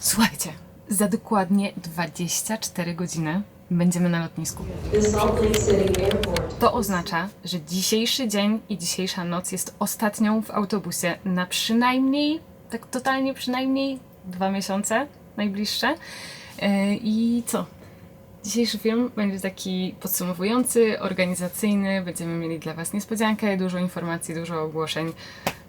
Słuchajcie, za dokładnie 24 godziny będziemy na lotnisku. To oznacza, że dzisiejszy dzień i dzisiejsza noc jest ostatnią w autobusie na przynajmniej, tak totalnie przynajmniej dwa miesiące najbliższe. Yy, I co? Dzisiejszy film będzie taki podsumowujący, organizacyjny. Będziemy mieli dla Was niespodziankę, dużo informacji, dużo ogłoszeń,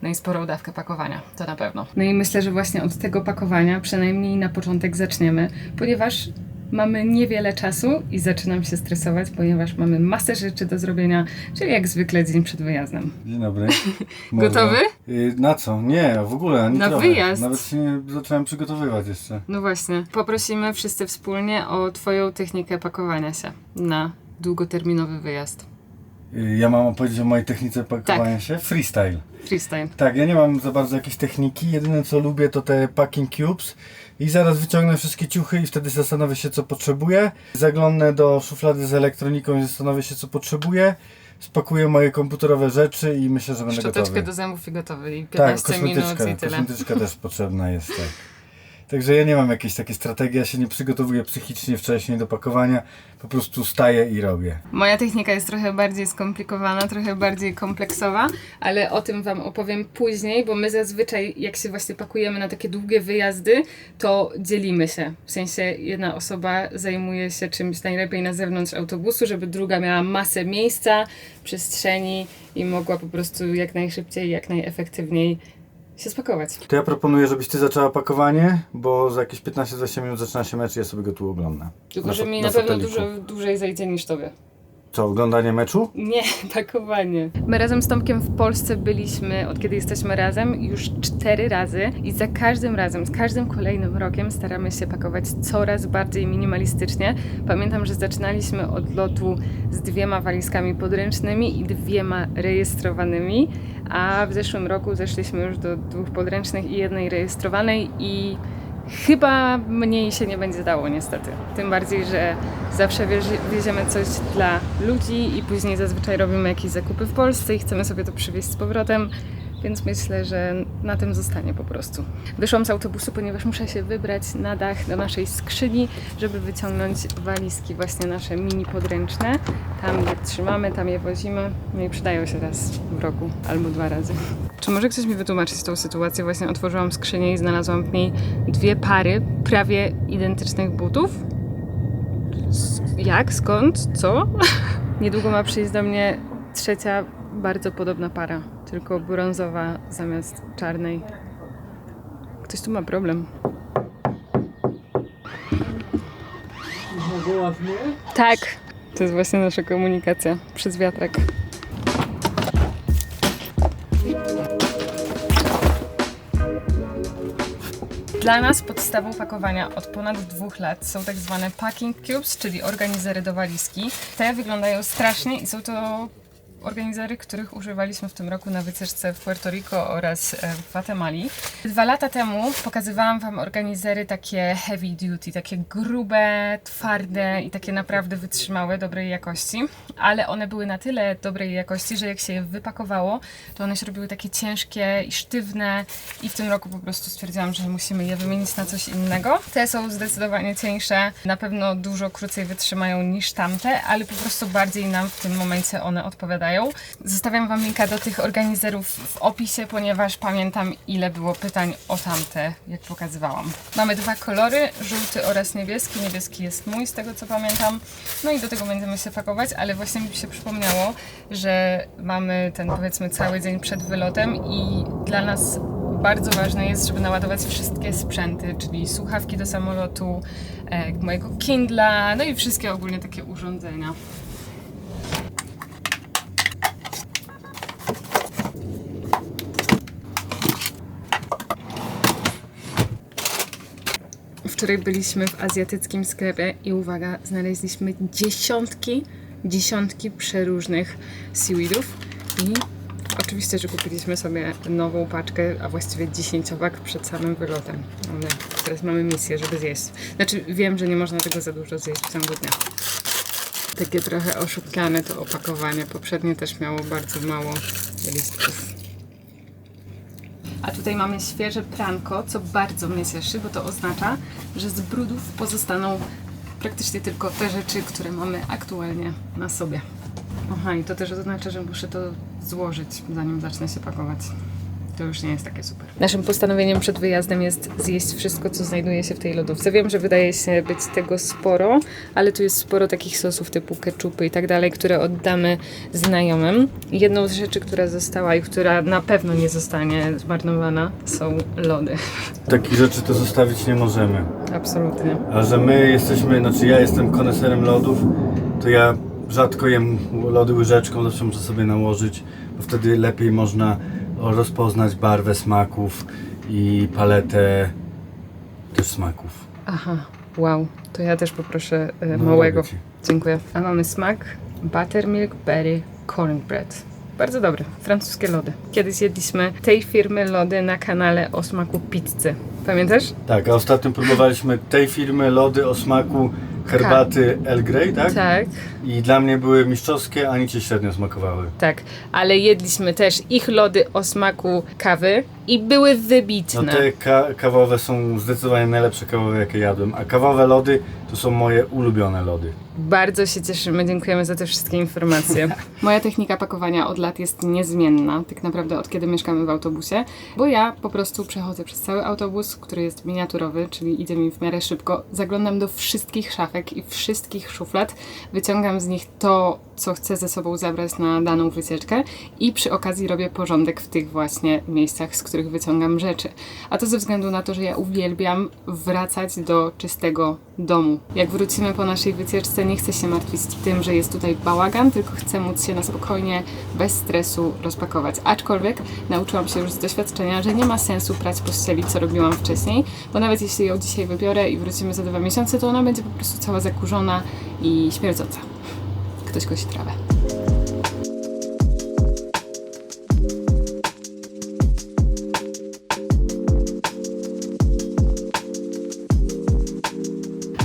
no i sporą dawkę pakowania, to na pewno. No i myślę, że właśnie od tego pakowania, przynajmniej na początek zaczniemy, ponieważ mamy niewiele czasu i zaczynam się stresować, ponieważ mamy masę rzeczy do zrobienia, czyli jak zwykle dzień przed wyjazdem. Dzień dobry. Gotowy? Y, Na co? Nie, w ogóle, ani Na trochę. wyjazd. Nawet się nie zacząłem przygotowywać jeszcze. No właśnie, poprosimy wszyscy wspólnie o Twoją technikę pakowania się na długoterminowy wyjazd. Y, Ja mam opowiedzieć o mojej technice pakowania Tak. się. Freestyle. Freestyle. Tak, ja nie mam za bardzo jakiejś techniki. Jedyne co lubię to te packing cubes. I zaraz wyciągnę wszystkie ciuchy i wtedy zastanowię się co potrzebuję. Zaglądnę do szuflady z elektroniką i zastanowię się co potrzebuję. Spakuję moje komputerowe rzeczy i myślę, że będę Szczoteczkę gotowy. do zębów i gotowy i Tak, 15 minut kosmetyczka. i tyle. Kosmetyczka też potrzebna jest, tak. Także ja nie mam jakiejś takiej strategii, ja się nie przygotowuję psychicznie wcześniej do pakowania, po prostu staję i robię. Moja technika jest trochę bardziej skomplikowana, trochę bardziej kompleksowa, ale o tym Wam opowiem później, bo my zazwyczaj, jak się właśnie pakujemy na takie długie wyjazdy, to dzielimy się. W sensie jedna osoba zajmuje się czymś najlepiej na zewnątrz autobusu, żeby druga miała masę miejsca, przestrzeni i mogła po prostu jak najszybciej, jak najefektywniej się spakować. To ja proponuję, żebyś ty zaczęła pakowanie, bo za jakieś 15-20 minut zaczyna się mecz i ja sobie go tu oglądam. Tylko, Na że mi na na pewno dużo dłużej zajdzie niż Tobie. Co, oglądanie meczu? Nie, pakowanie. My razem z Tomkiem w Polsce byliśmy, od kiedy jesteśmy razem, już cztery razy i za każdym razem, z każdym kolejnym rokiem staramy się pakować coraz bardziej minimalistycznie. Pamiętam, że zaczynaliśmy od lotu z dwiema walizkami podręcznymi i dwiema rejestrowanymi, a w zeszłym roku zeszliśmy już do dwóch podręcznych i jednej rejestrowanej i Chyba mniej się nie będzie dało niestety. Tym bardziej, że zawsze wiezie- wieziemy coś dla ludzi i później zazwyczaj robimy jakieś zakupy w Polsce i chcemy sobie to przywieźć z powrotem, więc myślę, że na tym zostanie po prostu. Wyszłam z autobusu, ponieważ muszę się wybrać na dach do naszej skrzyni, żeby wyciągnąć walizki właśnie nasze mini podręczne. Tam je trzymamy, tam je wozimy, no i przydają się raz w roku albo dwa razy. Czy może ktoś mi wytłumaczyć tą sytuację? Właśnie otworzyłam skrzynię i znalazłam w niej dwie pary prawie identycznych butów. Jak? Skąd? Co? Niedługo ma przyjść do mnie trzecia bardzo podobna para, tylko brązowa zamiast czarnej. Ktoś tu ma problem. Tak. To jest właśnie nasza komunikacja przez wiatrak. Dla nas podstawą pakowania od ponad dwóch lat są tak zwane packing cubes, czyli organizery do walizki. Te wyglądają strasznie i są to organizery, których używaliśmy w tym roku na wycieczce w Puerto Rico oraz e, w Gwatemali. Dwa lata temu pokazywałam Wam organizery takie heavy duty, takie grube, twarde i takie naprawdę wytrzymałe, dobrej jakości, ale one były na tyle dobrej jakości, że jak się je wypakowało, to one się robiły takie ciężkie i sztywne i w tym roku po prostu stwierdziłam, że musimy je wymienić na coś innego. Te są zdecydowanie cieńsze, na pewno dużo krócej wytrzymają niż tamte, ale po prostu bardziej nam w tym momencie one odpowiadają. Zostawiam Wam linka do tych organizerów w opisie, ponieważ pamiętam ile było pytań o tamte, jak pokazywałam. Mamy dwa kolory, żółty oraz niebieski. Niebieski jest mój, z tego co pamiętam. No i do tego będziemy się pakować, ale właśnie mi się przypomniało, że mamy ten powiedzmy cały dzień przed wylotem i dla nas bardzo ważne jest, żeby naładować wszystkie sprzęty, czyli słuchawki do samolotu, e, mojego Kindla, no i wszystkie ogólnie takie urządzenia. Wczoraj byliśmy w azjatyckim sklepie i uwaga, znaleźliśmy dziesiątki, dziesiątki przeróżnych seaweedów i oczywiście, że kupiliśmy sobie nową paczkę, a właściwie dziesięciowak przed samym wylotem. Ale teraz mamy misję, żeby zjeść. Znaczy wiem, że nie można tego za dużo zjeść w ciągu dnia. Takie trochę oszukane to opakowanie. Poprzednie też miało bardzo mało listków. A tutaj mamy świeże pranko, co bardzo mnie cieszy, bo to oznacza, że z brudów pozostaną praktycznie tylko te rzeczy, które mamy aktualnie na sobie. Aha, i to też oznacza, że muszę to złożyć, zanim zacznę się pakować. To już nie jest takie super. Naszym postanowieniem przed wyjazdem jest zjeść wszystko, co znajduje się w tej lodówce. Wiem, że wydaje się być tego sporo, ale tu jest sporo takich sosów typu ketchupy i tak dalej, które oddamy znajomym. Jedną z rzeczy, która została i która na pewno nie zostanie zmarnowana, są lody. Takich rzeczy to zostawić nie możemy. Absolutnie. A że my jesteśmy, znaczy ja jestem koneserem lodów, to ja rzadko jem lody łyżeczką, zawsze muszę sobie nałożyć, bo wtedy lepiej można rozpoznać barwę smaków i paletę też smaków. Aha, wow. To ja też poproszę e, No, małego. robię. Dziękuję. A mamy smak Buttermilk Berry Cornbread. Bardzo dobry, francuskie lody. Kiedyś jedliśmy tej firmy lody na kanale o smaku pizzy. Pamiętasz? Tak, a ostatnio próbowaliśmy tej firmy lody o smaku herbaty Earl Grey, tak? Tak, I dla mnie były mistrzowskie, ani cię średnio smakowały. tak. Ale jedliśmy też ich lody o smaku kawy i były No wybitne. te ka- kawowe są zdecydowanie najlepsze kawowe, jakie jadłem, a kawowe lody to są moje ulubione lody. Bardzo się cieszymy, dziękujemy za te wszystkie informacje. Moja technika pakowania od lat jest niezmienna, tak naprawdę od kiedy mieszkamy w autobusie, bo ja po prostu przechodzę przez cały autobus, który jest miniaturowy, czyli idzie mi w miarę szybko, zaglądam do wszystkich szafek i wszystkich szuflad, wyciągam z nich to, co chcę ze sobą zabrać na daną wycieczkę i przy okazji robię porządek w tych właśnie miejscach, z których wyciągam rzeczy. A to ze względu na to, że ja uwielbiam wracać do czystego domu. Jak wrócimy po naszej wycieczce, nie chcę się martwić tym, że jest tutaj bałagan, tylko chcę móc się na spokojnie, bez stresu rozpakować. Aczkolwiek nauczyłam się już z doświadczenia, że nie ma sensu prać pościeli, co robiłam wcześniej, bo nawet jeśli ją dzisiaj wybiorę i wrócimy za dwa miesiące, to ona będzie po prostu cała zakurzona i śmierdząca. Ktoś kosi trawę.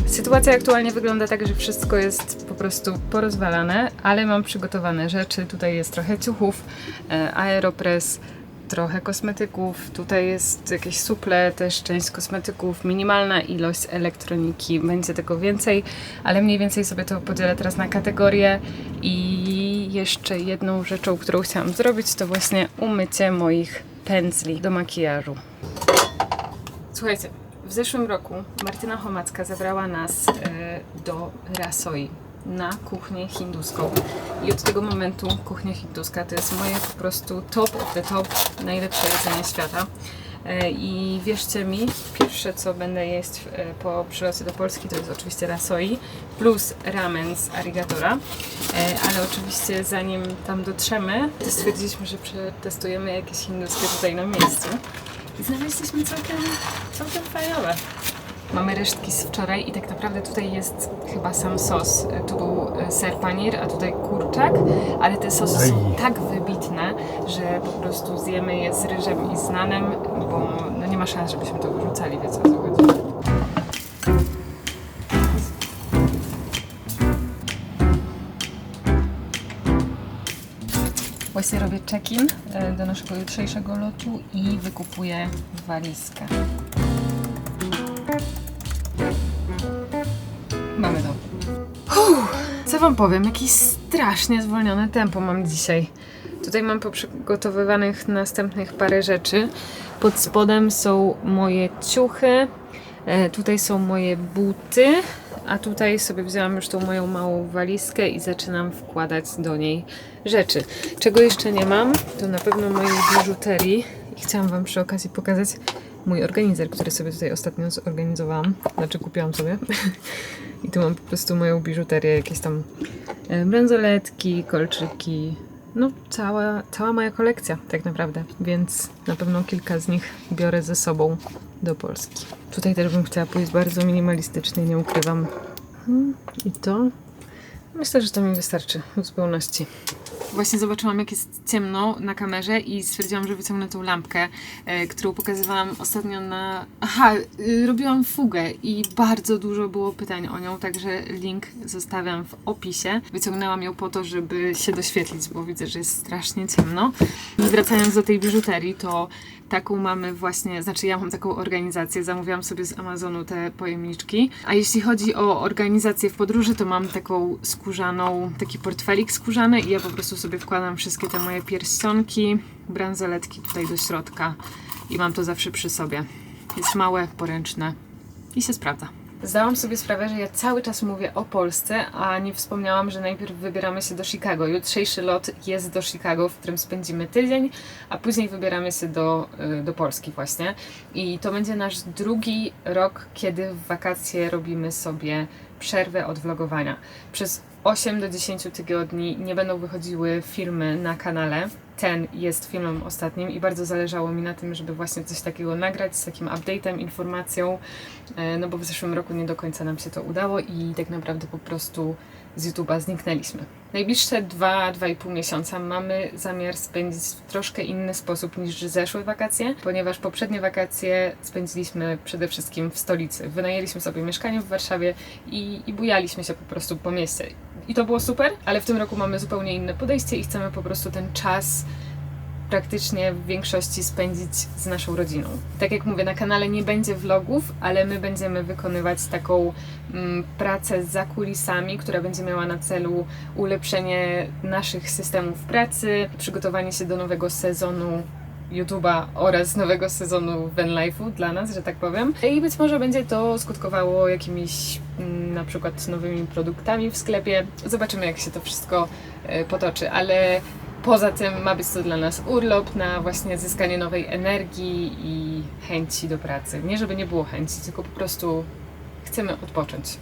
Sytuacja aktualnie wygląda tak, że wszystko jest po prostu porozwalane, ale mam przygotowane rzeczy. Tutaj jest trochę ciuchów, e, aeropress, trochę kosmetyków. Tutaj jest jakieś suple, też część kosmetyków, minimalna ilość elektroniki. Będzie tego więcej, ale mniej więcej sobie to podzielę teraz na kategorie. I jeszcze jedną rzeczą, którą chciałam zrobić, to właśnie umycie moich pędzli do makijażu. Słuchajcie, w zeszłym roku Martyna Chomacka zabrała nas e, do Rasoi na kuchnię hinduską. I od tego momentu kuchnia hinduska to jest moje po prostu top of the top, najlepsze jedzenie świata. E, I wierzcie mi, pierwsze co będę jeść e, po przylocie do Polski to jest oczywiście rasoi plus ramen z arigatora. E, Ale oczywiście zanim tam dotrzemy, stwierdziliśmy, że przetestujemy jakieś hinduskie tutaj na miejscu. I znaleźliśmy całkiem, całkiem fajnowe. Mamy resztki z wczoraj i tak naprawdę tutaj jest chyba sam sos. Tu był e, ser panir, a tutaj kurczak, ale te sosy są tak wybitne, że po prostu zjemy je z ryżem i z nanem, bo no nie ma szans, żebyśmy to wyrzucali, wiecie o co chodzi. Właśnie robię check-in e, do naszego jutrzejszego lotu i wykupuję walizkę. Co wam powiem, jakieś strasznie zwolnione tempo mam dzisiaj. Tutaj mam poprzygotowywanych następnych parę rzeczy. Pod spodem są moje ciuchy, e, tutaj są moje buty, a tutaj sobie wzięłam już tą moją małą walizkę i zaczynam wkładać do niej rzeczy. Czego jeszcze nie mam, to na pewno mojej biżuterii i chciałam wam przy okazji pokazać mój organizer, który sobie tutaj ostatnio zorganizowałam, znaczy kupiłam sobie. I tu mam po prostu moją biżuterię, jakieś tam e, bransoletki, kolczyki, no cała, cała moja kolekcja tak naprawdę, więc na pewno kilka z nich biorę ze sobą do Polski. Tutaj też bym chciała pójść bardzo minimalistycznie, nie ukrywam. Hmm, I to? Myślę, że to mi wystarczy w zupełności. Właśnie zobaczyłam, jak jest ciemno na kamerze i stwierdziłam, że wyciągnę tą lampkę, e, którą pokazywałam ostatnio na... Aha, y, robiłam fugę i bardzo dużo było pytań o nią, także link zostawiam w opisie. Wyciągnęłam ją po to, żeby się doświetlić, bo widzę, że jest strasznie ciemno. I wracając do tej biżuterii, to Taką mamy właśnie, znaczy ja mam taką organizację, zamówiłam sobie z Amazonu te pojemniczki. A jeśli chodzi o organizację w podróży, to mam taką skórzaną, taki portfelik skórzany i ja po prostu sobie wkładam wszystkie te moje pierścionki, bransoletki tutaj do środka i mam to zawsze przy sobie. Jest małe, poręczne i się sprawdza. Zdałam sobie sprawę, że ja cały czas mówię o Polsce, a nie wspomniałam, że najpierw wybieramy się do Chicago. Jutrzejszy lot jest do Chicago, w którym spędzimy tydzień, a później wybieramy się do, y, do Polski właśnie. I to będzie nasz drugi rok, kiedy w wakacje robimy sobie przerwę od vlogowania. Przez 8 do 10 tygodni nie będą wychodziły filmy na kanale. Ten jest filmem ostatnim i bardzo zależało mi na tym, żeby właśnie coś takiego nagrać z takim update'em, informacją, e, no bo w zeszłym roku nie do końca nam się to udało i tak naprawdę po prostu z YouTube'a zniknęliśmy. Najbliższe 2-2,5 miesiąca mamy zamiar spędzić w troszkę inny sposób niż zeszłe wakacje, ponieważ poprzednie wakacje spędziliśmy przede wszystkim w stolicy. Wynajęliśmy sobie mieszkanie w Warszawie i, i bujaliśmy się po prostu po mieście. I to było super, ale w tym roku mamy zupełnie inne podejście i chcemy po prostu ten czas praktycznie w większości spędzić z naszą rodziną. Tak jak mówię, na kanale nie będzie vlogów, ale my będziemy wykonywać taką mm, pracę za kulisami, która będzie miała na celu ulepszenie naszych systemów pracy, przygotowanie się do nowego sezonu YouTube'a oraz nowego sezonu Van Life'u dla nas, że tak powiem. I być może będzie to skutkowało jakimiś mm, na przykład nowymi produktami w sklepie. Zobaczymy, jak się to wszystko e, potoczy, ale Poza tym ma być to dla nas urlop na właśnie zyskanie nowej energii i chęci do pracy. Nie żeby nie było chęci, tylko po prostu chcemy odpocząć.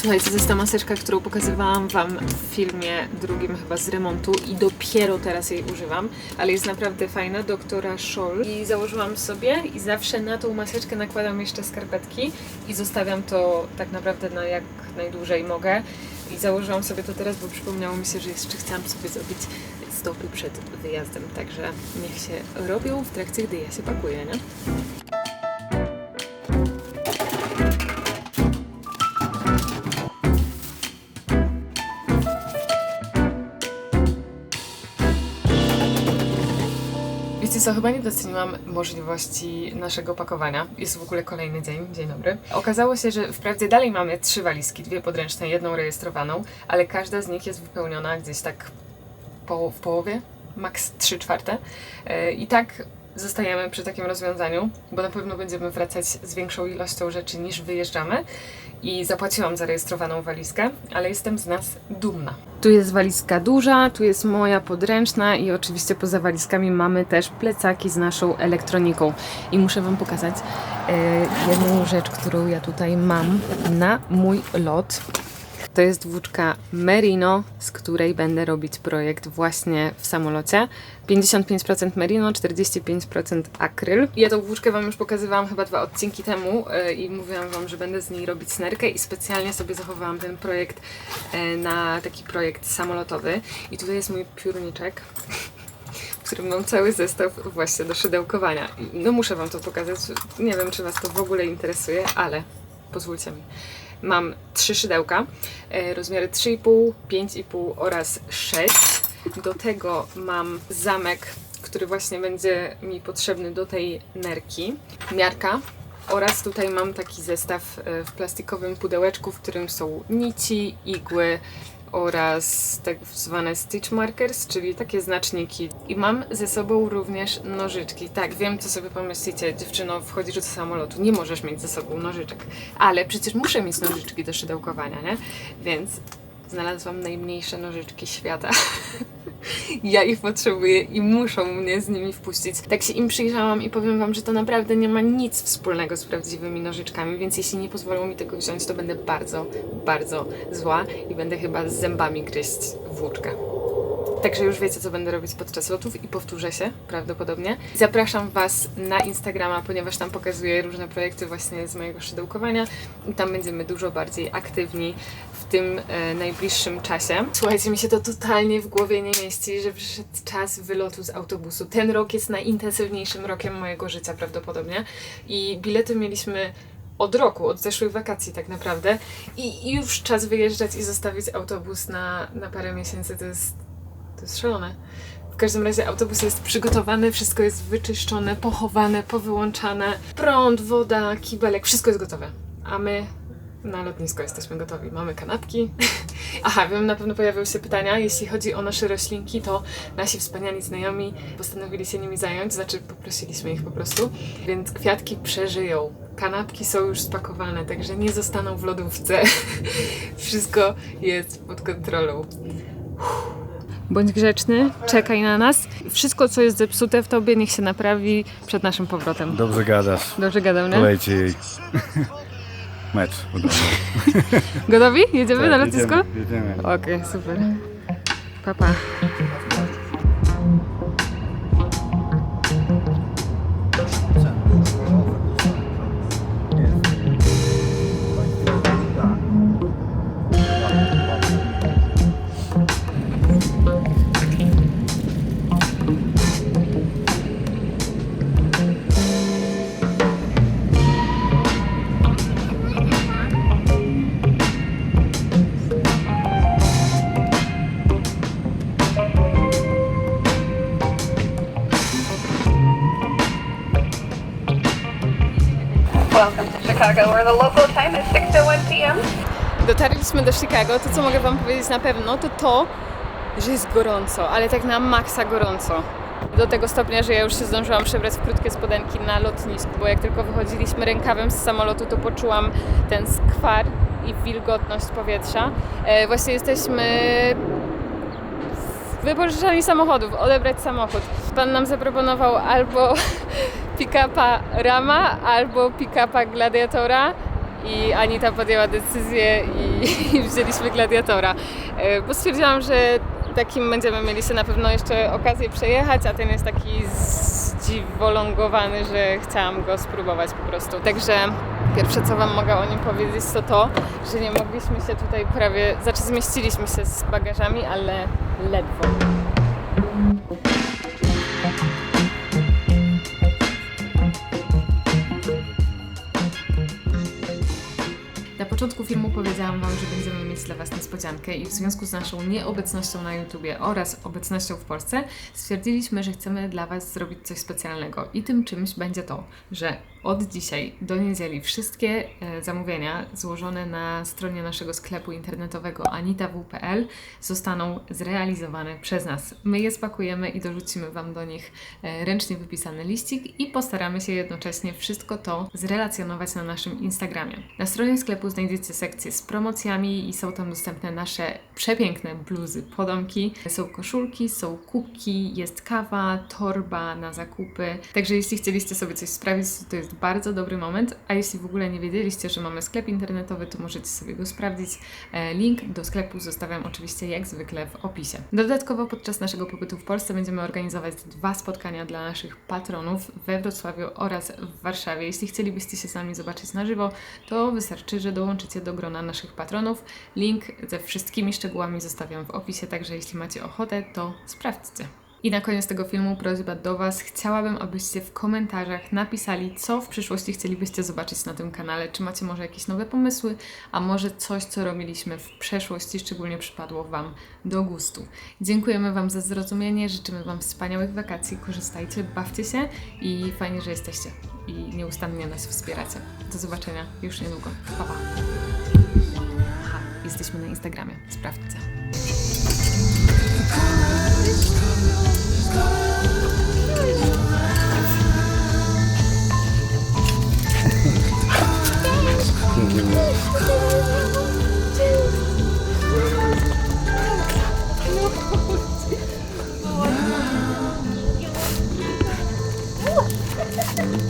Słuchajcie, to jest ta maseczka, którą pokazywałam Wam w filmie drugim chyba z remontu i dopiero teraz jej używam, ale jest naprawdę fajna, doktora Scholl i założyłam sobie i zawsze na tą maseczkę nakładam jeszcze skarpetki i zostawiam to tak naprawdę na jak najdłużej mogę i założyłam sobie to teraz, bo przypomniało mi się, że jeszcze chciałam sobie zrobić stopy przed wyjazdem, także niech się robią w trakcie, gdy ja się pakuję, nie? Wiecie co, chyba nie doceniłam możliwości naszego pakowania. Jest w ogóle kolejny dzień, dzień dobry. Okazało się, że wprawdzie dalej mamy trzy walizki, dwie podręczne, jedną rejestrowaną, ale każda z nich jest wypełniona gdzieś tak po, w połowie, maks 3 czwarte. Yy, I tak zostajemy przy takim rozwiązaniu, bo na pewno będziemy wracać z większą ilością rzeczy niż wyjeżdżamy. I zapłaciłam za rejestrowaną walizkę, ale jestem z nas dumna. Tu jest walizka duża, tu jest moja podręczna i oczywiście poza walizkami mamy też plecaki z naszą elektroniką. I muszę Wam pokazać e, jedną rzecz, którą ja tutaj mam na mój lot. To jest włóczka Merino, z której będę robić projekt właśnie w samolocie. 55% Merino, 45% akryl. Ja tą włóczkę Wam już pokazywałam chyba dwa odcinki temu yy, i mówiłam Wam, że będę z niej robić snerkę i specjalnie sobie zachowałam ten projekt yy, na taki projekt samolotowy. I tutaj jest mój piórniczek w którym mam cały zestaw właśnie do szydełkowania. No muszę Wam to pokazać. Nie wiem, czy Was to w ogóle interesuje, ale pozwólcie mi. Mam trzy szydełka, e, rozmiary 3,5, 5,5 oraz 6. Do tego mam zamek, który właśnie będzie mi potrzebny do tej nerki. Miarka. Oraz tutaj mam taki zestaw e, w plastikowym pudełeczku, w którym są nici, igły oraz tak zwane stitch markers, czyli takie znaczniki. I mam ze sobą również nożyczki. Tak, wiem, co sobie pomyślicie, dziewczyno, wchodzisz do samolotu, nie możesz mieć ze sobą nożyczek. Ale przecież muszę mieć nożyczki do szydełkowania, nie? Więc znalazłam najmniejsze nożyczki świata. ja ich potrzebuję i muszą mnie z nimi wpuścić. Tak się im przyjrzałam i powiem Wam, że to naprawdę nie ma nic wspólnego z prawdziwymi nożyczkami, więc jeśli nie pozwolą mi tego wziąć, to będę bardzo, bardzo zła i będę chyba z zębami gryźć włóczkę. Także już wiecie, co będę robić podczas lotów i powtórzę się prawdopodobnie. Zapraszam Was na Instagrama, ponieważ tam pokazuję różne projekty właśnie z mojego szydełkowania i tam będziemy dużo bardziej aktywni tym e, najbliższym czasie. Słuchajcie, mi się to totalnie w głowie nie mieści, że przyszedł czas wylotu z autobusu. Ten rok jest najintensywniejszym rokiem mojego życia prawdopodobnie i bilety mieliśmy od roku, od zeszłych wakacji tak naprawdę i, i już czas wyjeżdżać i zostawić autobus na, na parę miesięcy, to jest, to jest szalone. W każdym razie autobus jest przygotowany, wszystko jest wyczyszczone, pochowane, powyłączane. Prąd, woda, kibelek, wszystko jest gotowe. A my na lotnisko jesteśmy gotowi. Mamy kanapki. Aha, wiem, na pewno pojawią się pytania. Jeśli chodzi o nasze roślinki, to nasi wspaniali znajomi postanowili się nimi zająć, znaczy poprosiliśmy ich po prostu. Więc kwiatki przeżyją. Kanapki są już spakowane, także nie zostaną w lodówce. Wszystko jest pod kontrolą. Bądź grzeczny, czekaj na nas. Wszystko, co jest zepsute w tobie, niech się naprawi przed naszym powrotem. Dobrze gadasz. Dobrze gadam, nie? Polejcie jej. Mecz. udany. Gotowi? Jedziemy na lotnisko? Jedziemy. Okej, super. Papa. Chicago, local time is 6:01 p.m. Dotarliśmy do Chicago. To, co mogę Wam powiedzieć na pewno, to to, że jest gorąco, ale tak na maksa gorąco. Do tego stopnia, że ja już się zdążyłam przebrać w krótkie spodenki na lotnisku, bo jak tylko wychodziliśmy rękawem z samolotu, to poczułam ten skwar i wilgotność powietrza. E, właśnie jesteśmy wypożyczalni samochodów, odebrać samochód. Pan nam zaproponował albo pick-upa Rama, albo pick-upa Gladiatora i Anita podjęła decyzję i, i wzięliśmy Gladiatora. E, Bo stwierdziłam, że takim będziemy mieli się na pewno jeszcze okazję przejechać, a ten jest taki zdziwolągowany, że chciałam go spróbować po prostu. Także pierwsze co Wam mogę o nim powiedzieć to to, że nie mogliśmy się tutaj prawie, znaczy zmieściliśmy się z bagażami, ale ledwo. si powiedziałam Wam, że będziemy mieć dla Was niespodziankę i w związku z naszą nieobecnością na YouTubie oraz obecnością w Polsce stwierdziliśmy, że chcemy dla Was zrobić coś specjalnego i tym czymś będzie to, że od dzisiaj do niedzieli wszystkie e, zamówienia złożone na stronie naszego sklepu internetowego anitaw.pl zostaną zrealizowane przez nas. My je spakujemy i dorzucimy Wam do nich e, ręcznie wypisany liścik i postaramy się jednocześnie wszystko to zrelacjonować na naszym Instagramie. Na stronie sklepu znajdziecie sekcję z promocjami i są tam dostępne nasze przepiękne bluzy, podomki, są koszulki, są kubki, jest kawa, torba na zakupy. Także jeśli chcieliście sobie coś sprawić, to jest bardzo dobry moment, a jeśli w ogóle nie wiedzieliście, że mamy sklep internetowy, to możecie sobie go sprawdzić. E, Link do sklepu zostawiam oczywiście jak zwykle w opisie. Dodatkowo podczas naszego pobytu w Polsce będziemy organizować dwa spotkania dla naszych patronów we Wrocławiu oraz w Warszawie. Jeśli chcielibyście się z nami zobaczyć na żywo, to wystarczy, że dołączycie do grona naszych patronów. Link ze wszystkimi szczegółami zostawiam w opisie, także jeśli macie ochotę, to sprawdźcie. I na koniec tego filmu prośba do Was. Chciałabym, abyście w komentarzach napisali, co w przyszłości chcielibyście zobaczyć na tym kanale. Czy macie może jakieś nowe pomysły, a może coś, co robiliśmy w przeszłości, szczególnie przypadło Wam do gustu. Dziękujemy Wam za zrozumienie, życzymy Wam wspaniałych wakacji, korzystajcie, bawcie się i fajnie, że jesteście i nieustannie nas wspieracie. Do zobaczenia już niedługo. Pa, pa jesteśmy na Instagramie. Sprawdźcie.